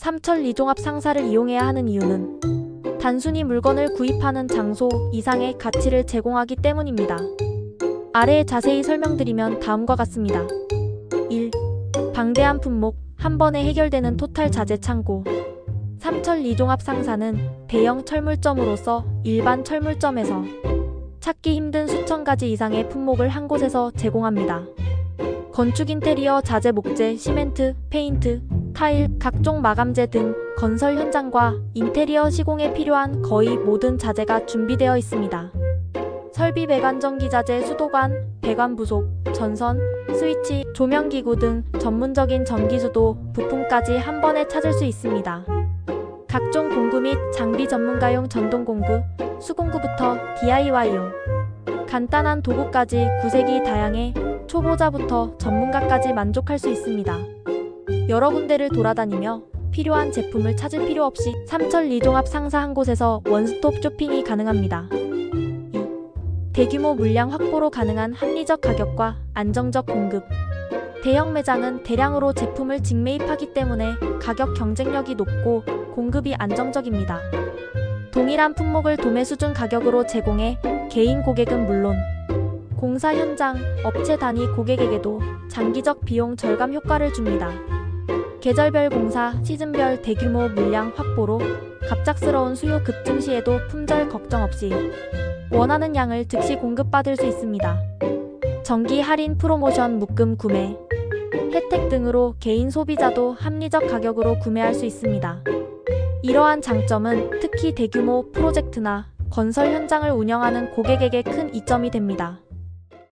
삼철 리종합 상사를 이용해야 하는 이유는 단순히 물건을 구입하는 장소 이상의 가치를 제공하기 때문입니다. 아래에 자세히 설명드리면 다음과 같습니다. 1. 방대한 품목, 한 번에 해결되는 토탈 자재 창고. 삼철 리종합 상사는 대형 철물점으로서 일반 철물점에서 찾기 힘든 수천 가지 이상의 품목을 한 곳에서 제공합니다. 건축 인테리어 자재 목재, 시멘트, 페인트, 타일, 각종 마감재 등 건설 현장과 인테리어 시공에 필요한 거의 모든 자재가 준비되어 있습니다. 설비 배관 전기 자재 수도관, 배관 부속, 전선, 스위치, 조명기구 등 전문적인 전기수도 부품까지 한 번에 찾을 수 있습니다. 각종 공구 및 장비 전문가용 전동 공구, 수공구부터 DIY용, 간단한 도구까지 구색이 다양해 초보자부터 전문가까지 만족할 수 있습니다. 여러 군데를 돌아다니며 필요한 제품을 찾을 필요 없이 삼철 리종합 상사 한 곳에서 원스톱 쇼핑이 가능합니다. 2. 대규모 물량 확보로 가능한 합리적 가격과 안정적 공급. 대형 매장은 대량으로 제품을 직매입하기 때문에 가격 경쟁력이 높고 공급이 안정적입니다. 동일한 품목을 도매 수준 가격으로 제공해 개인 고객은 물론 공사 현장, 업체 단위 고객에게도 장기적 비용 절감 효과를 줍니다. 계절별 공사, 시즌별 대규모 물량 확보로 갑작스러운 수요 급증 시에도 품절 걱정 없이 원하는 양을 즉시 공급받을 수 있습니다. 정기 할인 프로모션 묶음 구매, 혜택 등으로 개인 소비자도 합리적 가격으로 구매할 수 있습니다. 이러한 장점은 특히 대규모 프로젝트나 건설 현장을 운영하는 고객에게 큰 이점이 됩니다.